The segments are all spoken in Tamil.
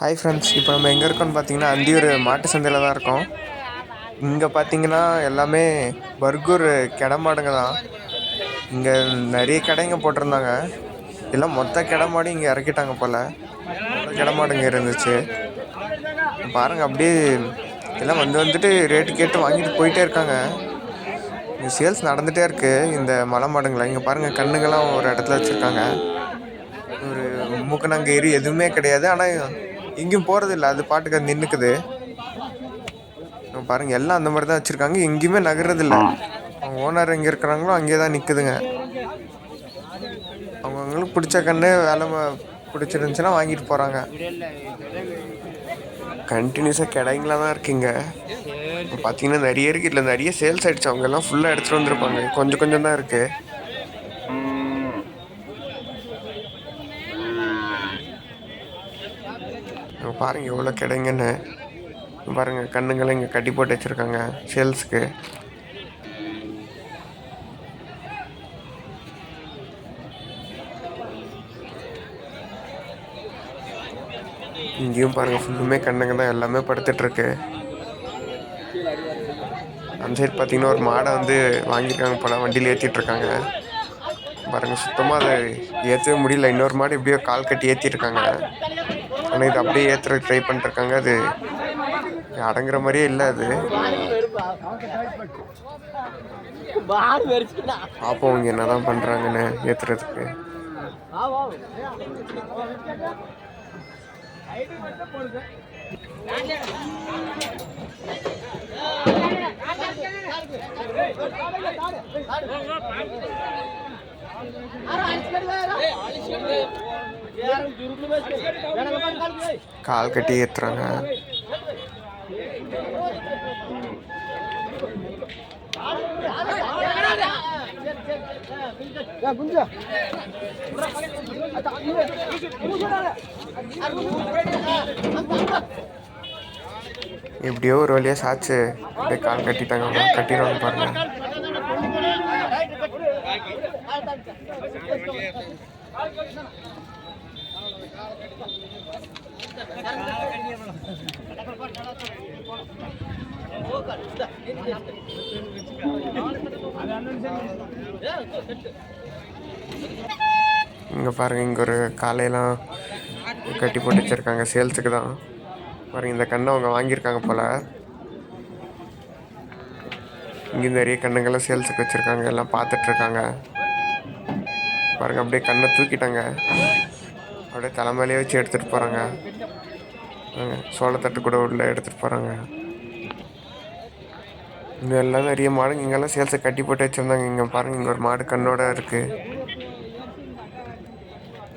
ஹாய் ஃப்ரெண்ட்ஸ் இப்போ நம்ம எங்கே இருக்கோம்னு பார்த்தீங்கன்னா அந்தியூர் மாட்டு சந்தையில் தான் இருக்கோம். இங்கே பார்த்தீங்கன்னா எல்லாமே பர்கூர் கிட மாடுங்க தான். இங்கே நிறைய கடைங்க போட்டிருந்தாங்க. எல்லாம் மொத்த கிட மாடும் இங்கே இறக்கிட்டாங்க போல். கிட மாடுங்க இருந்துச்சு. பாருங்கள் அப்படியே எல்லாம் வந்து வந்துட்டு ரேட்டு கேட்டு வாங்கிட்டு போயிட்டே இருக்காங்க. இங்கே சேல்ஸ் நடந்துகிட்டே இருக்குது இந்த மலை மாடுங்களை. இங்கே பாருங்கள் கண்ணுங்கள்லாம் ஒரு இடத்துல வச்சுருக்காங்க. ஒரு மூக்கணாங்கயிறு எதுவுமே கிடையாது. ஆனால் எங்கேயும் போகிறதில்ல அது பாட்டுக்கு அது நின்றுக்குது பாருங்க எல்லாம் அந்த மாதிரி தான் வச்சுருக்காங்க. எங்கேயுமே நகர்றதில்ல. அவங்க ஓனர் எங்கே இருக்கிறாங்களோ அங்கேயே தான் நிற்குதுங்க அவங்கவுங்களுக்கு பிடிச்ச கன்று வேலை ம- பிடிச்சிருந்துச்சுன்னா வாங்கிட்டு போகிறாங்க கண்டினியூஸாக கிடைங்களா தான் இருக்குங்க. இப்போ பார்த்தீங்கன்னா நிறைய இருக்குது இதில் நிறைய சேல்ஸ் ஆகிடுச்சு அவங்க எல்லாம் ஃபுல்லாக எடுத்துகிட்டு வந்திருப்பாங்க. கொஞ்சம் கொஞ்சம் தான் இருக்குது பாருங்கள் எவ்வளோ கிடைங்கன்னு. பாருங்கள் பாருங்க கண்ணுங்களை இங்கே கட்டி போட்டு வச்சுருக்காங்க சேல்ஸுக்கு இங்கேயும் பாருங்க ஃபுல்லுமே கண்ணுங்க தான் எல்லாமே படுத்துட்ருக்கு அந்த சைடு பார்த்தீங்கன்னா ஒரு மாடை வந்து வாங்கியிருக்காங்க போல வண்டியில் ஏற்றிட்டு இருக்காங்க. பாருங்க சுத்தமாக அதை ஏற்றவே முடியல. இன்னொரு மாடு எப்படியோ கால் கட்டி ஏற்றிருக்காங்க ஆனால் இது அப்படியே ஏற்றுற ட்ரை பண்ணிருக்காங்க அது அடங்குற மாதிரியே இல்லை அது. பார்ப்போம் இங்கே என்ன தான் பண்ணுறாங்கன்னு ஏற்றுறதுக்கு கால் கட்டி ஏற்றுறாங்க எப்படியோ ஒரு வழியாக சாச்சு. அப்படியே கால் கட்டிட்டாங்க. கட்டிடுவாங்க பாருங்க. இங்கே பாருங்க இங்கே ஒரு காலையெல்லாம் கட்டி போட்டு வச்சுருக்காங்க. சேல்ஸுக்கு தான். பாருங்க இந்த கண்ணை அவங்க வாங்கியிருக்காங்க போல். இங்கே நிறைய கண்ணுங்கள்லாம் சேல்ஸுக்கு வச்சுருக்காங்க. எல்லாம் பார்த்துட்ருக்காங்க பாருங்க அப்படியே கண்ணை தூக்கிட்டாங்க. அப்படியே தலைமையிலே வச்சு எடுத்துகிட்டு போகிறாங்க சோளத்தட்டு கூட உள்ள எடுத்துகிட்டு போகிறாங்க இங்கே எல்லாம் நிறைய மாடுங்க இங்கெல்லாம் சேல்ஸை கட்டி போட்டு வச்சுருந்தாங்க. இங்கே பாருங்க இங்கே ஒரு மாடு கண்ணோட இருக்குது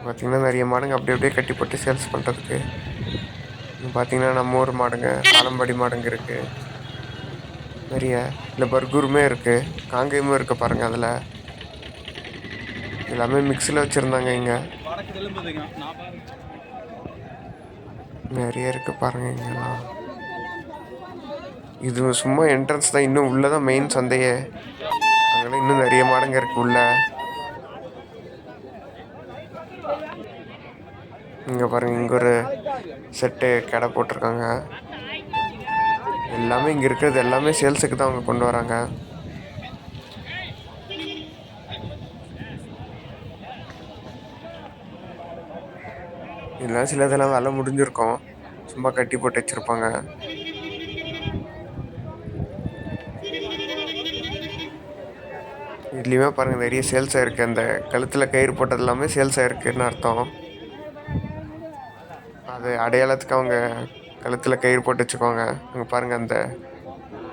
பார்த்தீங்கன்னா நிறைய மாடுங்க அப்படி அப்படியே கட்டி போட்டு சேல்ஸ் பண்ணுறதுக்கு இங்க பார்த்தீங்கன்னா நம்ம ஊர் மாடுங்க ஆலம்பாடி மாடுங்க இருக்குது நிறைய இல்லை பர்கூருமே இருக்குது காங்கேயமும் இருக்குது பாருங்கள் அதில். எல்லாமே மிக்ஸில் வச்சுருந்தாங்க இங்கே. நிறைய இருக்குது பாருங்கள் இங்கெல்லாம். இது சும்மா என்ட்ரன்ஸ் தான் இன்னும் உள்ளே தான் மெயின் சந்தையே. அங்கெல்லாம் இன்னும் நிறைய மாடுங்க இருக்குது உள்ள. இங்கே பாருங்க இங்கே ஒரு செட்டு கடை போட்டிருக்காங்க. எல்லாமே இங்கே இருக்கிறது எல்லாமே சேல்ஸுக்கு தான் அவங்க கொண்டு வராங்க. இதெல்லாம் சிலதெல்லாம் வேலை முடிஞ்சிருக்கும். சும்மா கட்டி போட்டு வச்சுருப்பாங்க. இதுலேயுமே பாருங்கள் நிறைய சேல்ஸ் ஆயிருக்கு. அந்த கழுத்தில் கயிறு போட்டது எல்லாமே சேல்ஸ் ஆயிருக்குன்னு அர்த்தம். அது அடையாளத்துக்கு அவங்க கழுத்தில் கயிறு போட்டு வச்சுக்கோங்க அங்கே பாருங்கள் அந்த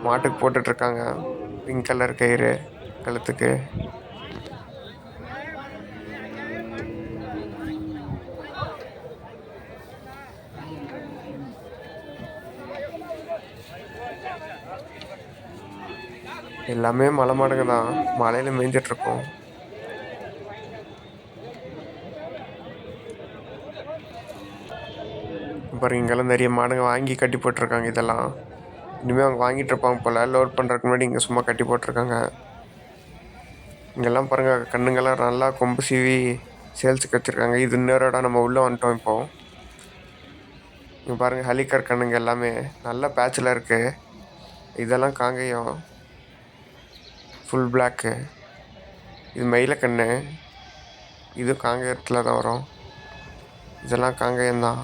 மாட்டுக்கு போட்டுட்ருக்காங்க பிங்க் கலர் கயிறு கழுத்துக்கு. எல்லாமே மலை மாடுங்க தான். மலையில் மேய்ஞ்சிட்ருக்கோம். பாருங்க இங்கெல்லாம் நிறைய மாடுங்க வாங்கி கட்டி போட்டிருக்காங்க இதெல்லாம். இனிமேல் அவங்க வாங்கிட்டு இருப்பாங்க போல். லோட் பண்ணுறதுக்கு முன்னாடி இங்கே சும்மா கட்டி போட்டிருக்காங்க. இங்கெல்லாம் பாருங்கள் கண்ணுங்கெல்லாம் நல்லா கொம்பு சீவி சேல்ஸுக்கு வச்சுருக்காங்க. இது இன்னொரு இடம் நம்ம உள்ளே வந்துட்டோம் இப்போது இங்கே பாருங்கள் ஹலிக்கர் கண்ணுங்க எல்லாமே. நல்ல பேட்சில் இருக்குது இதெல்லாம் காங்கேயம். ஃபுல் பிளாக்கு இது மயிலக்கண்ணு இது காங்கயத்தில் தான் வரும். இதெல்லாம் காங்கேயம்தான்.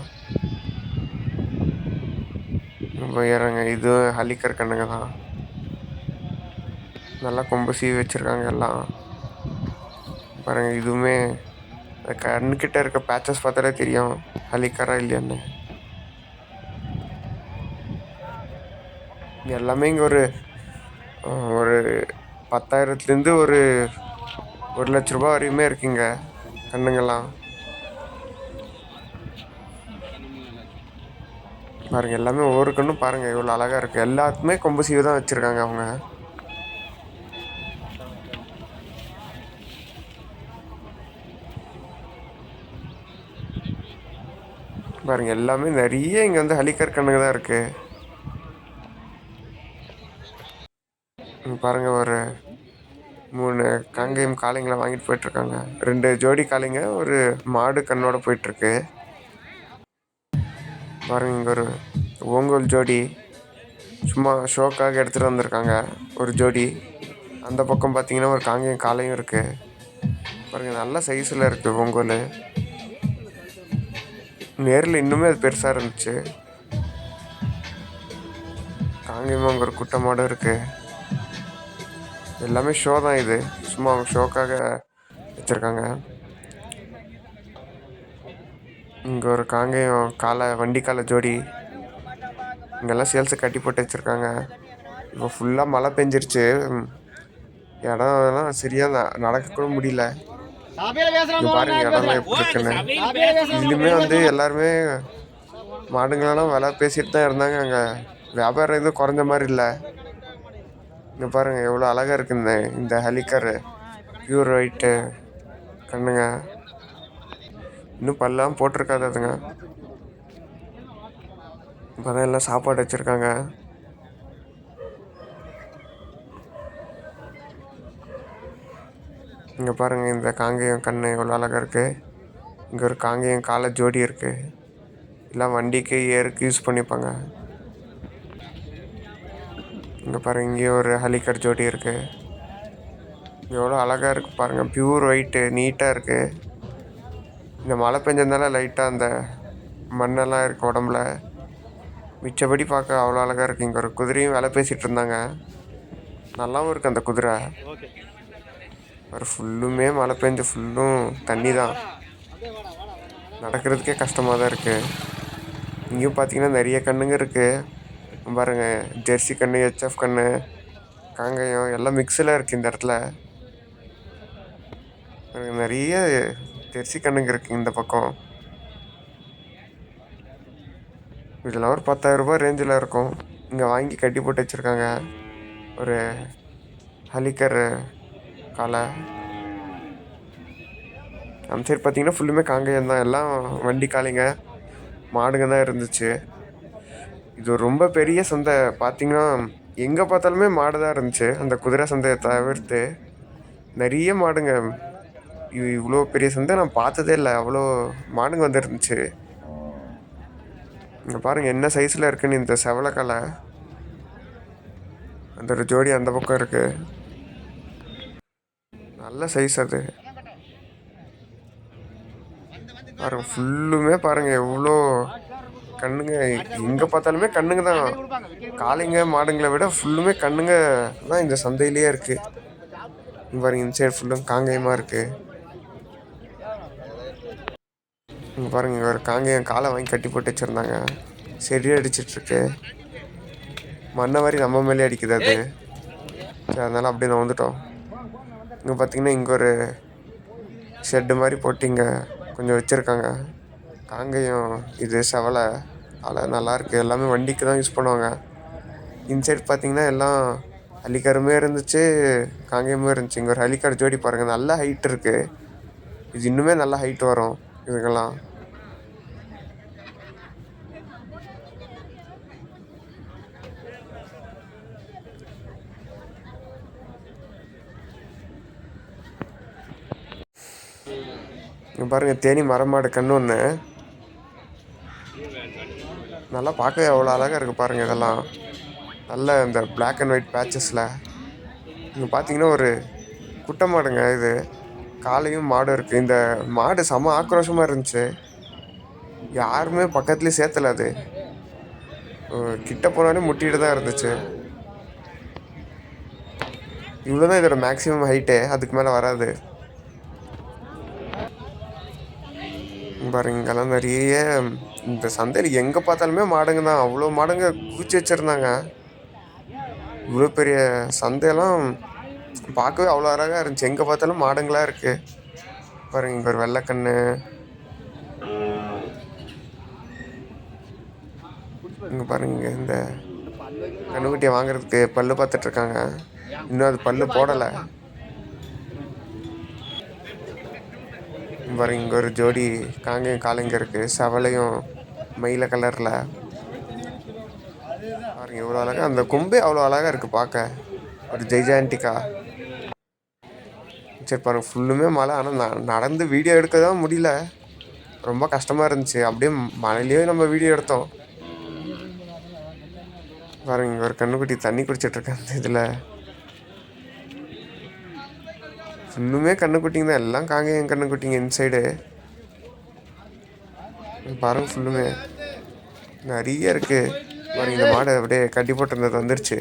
இறங்க இது ஹலிக்கர் கண்ணுங்க தான். நல்லா கொம்பு சீவி வச்சுருக்காங்க எல்லாம். பாருங்க இதுவுமே கண்ணுக்கிட்ட இருக்க பேச்சஸ் பார்த்தாலே தெரியும். ஹலிக்கரா இல்லையான்னு. எல்லாமே இங்கே ஒரு ஒரு பத்தாயிரத்துலேருந்து ஒரு ஒரு லட்ச ரூபா வரையுமே இருக்குங்க கண்ணுங்கெல்லாம். பாருங்கள் எல்லாமே ஒவ்வொரு கண்ணும் பாருங்கள் இவ்வளோ அழகாக இருக்குது எல்லாத்துக்குமே கொம்பு சீவு தான் வச்சுருக்காங்க அவங்க. பாருங்கள் எல்லாமே நிறைய இங்கே வந்து ஹலிக்கர் கண்ணுங்க தான் இருக்குது இங்க பாருங்க ஒரு மூணு காங்கேயம் காளைங்களை வாங்கிட்டு போயிட்டுருக்காங்க. ரெண்டு ஜோடி காளைங்க ஒரு மாடு கண்ணோட போயிட்டுருக்கு. பாருங்க இங்கே ஒரு ஓங்கோல் ஜோடி. சும்மா ஷோக்காக எடுத்துகிட்டு வந்திருக்காங்க ஒரு ஜோடி. அந்த பக்கம் பார்த்தீங்கன்னா ஒரு காங்கேயம் காளையும் இருக்குது பாருங்கள் நல்ல சைஸில் இருக்குது ஓங்கோல். நேரில் இன்னுமே அது பெருசாக இருந்துச்சு. காங்கேயமாக அங்கே ஒரு குட்டை மாடும் இருக்குது எல்லாமே ஷோ தான் இது. சும்மா அவங்க ஷோக்காக வச்சுருக்காங்க. இங்கே ஒரு காங்கேயம் காலை வண்டி காலை ஜோடி. இங்கெல்லாம் சேல்ஸு கட்டி போட்டு வச்சுருக்காங்க. இப்போ ஃபுல்லாக மழை பெஞ்சிருச்சு. இடம்லாம் சரியாக நடக்க கூட முடியல. பாருங்க இடம்லாம் எப்படி இருக்குன்னு. இதுலையுமே வந்து எல்லாருமே மாடுங்களெல்லாம் விலை பேசிட்டு தான் இருந்தாங்க. அங்கே வியாபாரம் எதுவும் குறைஞ்ச மாதிரி இல்லை. இங்கே பாருங்கள் எவ்வளோ அழகாக இருக்கு இந்த இந்த ஹலிக்கர் பியூர் ஒயிட்டு கண்ணுங்க. இன்னும் பல்லாம் போட்டிருக்காது அதுங்க. இப்போ தான் எல்லாம் சாப்பாடு வச்சுருக்காங்க. இங்கே பாருங்கள் இந்த காங்கேயம் கண்ணு எவ்வளோ அழகாக இருக்குது இங்கே ஒரு காங்கேயம் காலை ஜோடி இருக்குது எல்லாம் வண்டிக்கு ஏருக்கு யூஸ் பண்ணிப்பாங்க. இங்கே பாருங்க இங்கே ஒரு ஹலிக்கர் ஜோடி இருக்குது எவ்வளோ அழகாக இருக்குது பாருங்கள் பியூர் ஒயிட்டு நீட்டாக இருக்குது இந்த மழை பெஞ்சதுனால லைட்டாக அந்த மண்ணெல்லாம் இருக்குது உடம்புல. மிச்சபடி பார்க்க அவ்வளோ அழகாக இருக்குது இங்கே ஒரு குதிரையும் வேலை பேசிகிட்டு இருந்தாங்க. நல்லாவும் இருக்குது அந்த குதிரை. ஒரு ஃபுல்லுமே மழை பெஞ்சு ஃபுல்லும் தண்ணி தான் நடக்கிறதுக்கே கஷ்டமாக தான் இருக்குது இங்கேயும் பார்த்தீங்கன்னா நிறைய கண்ணுங்க இருக்குது பாருங்கள் ஜெர்சி கண்ணு ஹெச்எஃப் கண்ணு காங்கயம் எல்லாம் மிக்ஸில் இருக்குது இந்த இடத்துல. நிறைய ஜெர்சி கண்ணுங்க இருக்குது இந்த பக்கம். இதெல்லாம் ஒரு பத்தாயிரரூபா ரேஞ்சில் இருக்கும். இங்கே வாங்கி கட்டி போட்டு வச்சுருக்காங்க. ஒரு ஹலிக்கர் காலை. அந்த சைடு பார்த்தீங்கன்னா ஃபுல்லுமே காங்கேயம் தான். எல்லாம் வண்டி காளைங்க மாடுங்க தான் இருந்துச்சு. இது ஒரு ரொம்ப பெரிய சந்தை. பார்த்தீங்கன்னா எங்கே பார்த்தாலுமே மாடு தான் இருந்துச்சு. அந்த குதிரை சந்தையை தவிர்த்து நிறைய மாடுங்க. இவ்வளோ பெரிய சந்தை நான் பார்த்ததே இல்லை. அவ்வளோ மாடுங்க வந்துருந்துச்சு. இங்கே பாருங்கள் என்ன சைஸில் இருக்குன்னு இந்த செவலக்கலை. அந்த ஒரு ஜோடி அந்த பக்கம் இருக்குது நல்ல சைஸ் அது. பாருங்கள் ஃபுல்லுமே பாருங்கள் எவ்வளோ கண்ணுங்க எங்கே பார்த்தாலுமே கண்ணுங்க தான். காளைங்க மாடுங்களை விட ஃபுல்லுமே கண்ணுங்க தான் இந்த சந்தையிலேயே இருக்குது பாருங்கள் பாருங்க இந்த சைடு ஃபுல்லும் காங்கேயமாக இருக்குது இங்கே பாருங்க இங்கே ஒரு காங்கேயம் காலை வாங்கி கட்டி போட்டு வச்சுருந்தாங்க. செடி அடிச்சிட்ருக்கு. மண்ணை மாதிரி நம்ம மேலே அடிக்குது அது. சரி அதனால் அப்படியே நான் வந்துட்டோம். இங்கே பார்த்தீங்கன்னா இங்கே ஒரு ஷெட்டு மாதிரி போட்டு இங்கே கொஞ்சம் வச்சுருக்காங்க. காங்கேயம் இது செவலை அதில் நல்லாயிருக்கு எல்லாமே வண்டிக்கு தான் யூஸ் பண்ணுவாங்க. இன்சைட் பார்த்திங்கன்னா பார்த்தீங்கன்னா எல்லாம் ஹலிக்காருமே இருந்துச்சு காங்கேயமும் இருந்துச்சு. இங்கே ஒரு ஹலிக்கார் ஜோடி பாருங்கள் நல்ல ஹைட் இருக்குது இது இன்னுமே நல்ல ஹைட் வரும் இதுக்கெல்லாம். இங்கே பாருங்க தேனி மரமாடு கண்ணு ஒன்று நல்லா பார்க்கவே அவ்வளோ அழகாக இருக்குது பாருங்கள் இதெல்லாம். நல்ல இந்த பிளாக் அண்ட் ஒயிட் பேச்சஸில் இங்கே பார்த்தீங்கன்னா ஒரு குட்டை மாடுங்க இது. காலையும் மாடும் இருக்குது இந்த மாடு செம ஆக்ரோஷமாக இருந்துச்சு. யாருமே பக்கத்துலேயே சேர்த்தல அது. கிட்ட போனாலே முட்டிகிட்டு தான் இருந்துச்சு. இவ்வளோ தான் இதோட மேக்ஸிமம் ஹைட்டே அதுக்கு மேலே வராது. பாருங்க இங்கெல்லாம் நிறைய இந்த சந்தையில் எங்கே பார்த்தாலுமே மாடுங்க தான். அவ்வளோ மாடுங்க குவிச்சு வச்சுருந்தாங்க. இவ்வளோ பெரிய சந்தையெல்லாம் பார்க்கவே அவ்வளோ அழகாக இருந்துச்சு. எங்கே பார்த்தாலும் மாடுங்களாக இருக்குது பாருங்க இங்கே ஒரு வெள்ளைக்கண்ணு. இங்கே பாருங்க இங்க இந்த கண்ணுக்குட்டியை வாங்குறதுக்கு பல்லு பார்த்துட்ருக்காங்க இன்னும் அது பல்லு போடலை. பாருங்க இங்கே ஒரு ஜோடி காங்கேயம் காளைங்க இருக்குது செவலையும் மயில கலரில் பாருங்க இவ்வளோ அழகாக அந்த கொம்பே அவ்வளோ அழகாக இருக்குது பார்க்க ஒரு ஜெய்ஜாண்டிக்கா சரி பாருங்கள் ஃபுல்லுமே மழை. ஆனால் ந நடந்து வீடியோ எடுக்க தான் முடியல. ரொம்ப கஷ்டமாக இருந்துச்சு. அப்படியே மழையிலேயே நம்ம வீடியோ எடுத்தோம். பாருங்க இங்கே ஒரு கண்ணுக்குட்டி தண்ணி குடிச்சிட்ருக்கேன் இதில். ஃபுல்லுமே கண்ணுக்குட்டிங்க தான். எல்லாம் காங்கேயம் கண்ணுக்குட்டிங்க இன்சைடு பாருங்க ஃபுல்லுமே நிறைய இருக்குது பாருங்க இந்த மாடு அப்படியே கட்டி போட்டிருந்தது வந்துருச்சு.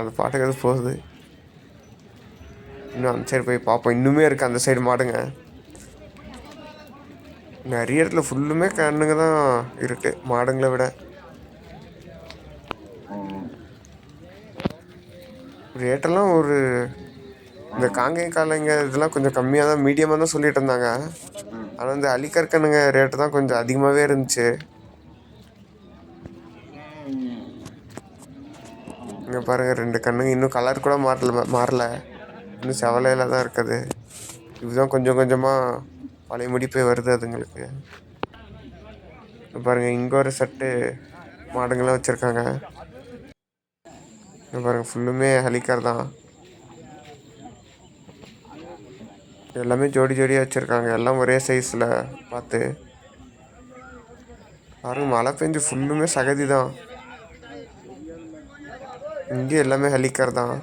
அது பாட்டுக்கு அது போகுது. இன்னும் அந்த சைடு போய் பார்ப்போம். இன்னுமே இருக்குது அந்த சைடு மாடுங்க. நிறைய இடத்துல ஃபுல்லுமே கண்ணுங்க தான் இருக்குது மாடுங்களை விட. ரேட்டெல்லாம் ஒரு இந்த காங்கேயம் காலைங்க இதெல்லாம் கொஞ்சம் கம்மியாக தான் மீடியமாக தான் சொல்லிட்டு இருந்தாங்க ஆனால் இந்த அலிக்கற்கண்ணுங்க ரேட்டு தான் கொஞ்சம் அதிகமாகவே இருந்துச்சு. இங்கே பாருங்கள் ரெண்டு கண்ணுங்க இன்னும் கலர் கூட மாறல மாறல. இன்னும் செவலையில் தான் இருக்குது. இதுதான் கொஞ்சம் கொஞ்சமாக பழைய முடிப்பே வருது அதுங்களுக்கு. பாருங்கள் இங்கே ஒரு சட்டு மாடுங்கள்லாம் வச்சுருக்காங்க. பாருங்கள் ஃபுல்லுமே ஹலிக்கர் தான். எல்லாமே ஜோடி ஜோடியாக வச்சுருக்காங்க. எல்லாம் ஒரே சைஸில் பார்த்து. பாருங்க மழை பெஞ்சு ஃபுல்லுமே சகதி தான். இங்கே எல்லாமே ஹலிக்கர் தான்.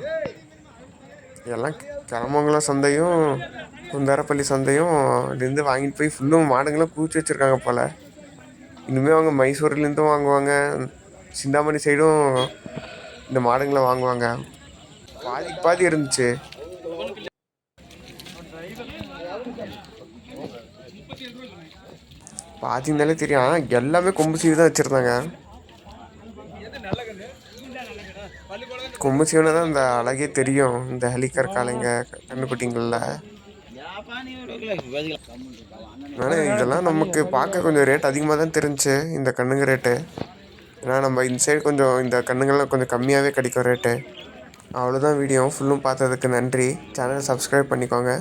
எல்லாம் கிளமங்கலம் சந்தையும் குந்தாரப்பள்ளி சந்தையும் இதுலேருந்து வாங்கிட்டு போய் ஃபுல்லும் மாடுங்களாம் கூச்சி வச்சுருக்காங்க போல். இனிமேல் அவங்க மைசூர்லேருந்தும் வாங்குவாங்க. சிந்தாமணி சைடும் இந்த மாடுங்களை வாங்குவாங்க. பாதி பாதி இருந்துச்சு. பார்த்தீங்கனாலே தெரியும். ஆனால் எல்லாமே கொம்பு சீவி தான் வச்சுருந்தாங்க. கொம்பு சீவனை தான் இந்த அழகே தெரியும். இந்த ஹெலிகார் காலைங்க கண்ணுக்குட்டிங்களில். ஆனால் இதெல்லாம் நமக்கு பார்க்க கொஞ்சம் ரேட் அதிகமாக தான் தெரிஞ்சுச்சு இந்த கண்ணுங்க ரேட்டு ஏன்னா நம்ம இந்த சைடு கொஞ்சம் இந்த கண்ணுங்கள்லாம் கொஞ்சம் கம்மியாகவே கிடைக்கும் ரேட்டு அவ்வளோதான் வீடியோ ஃபுல்லும் பார்த்ததுக்கு நன்றி. சேனலை சப்ஸ்கிரைப் பண்ணிக்கோங்க.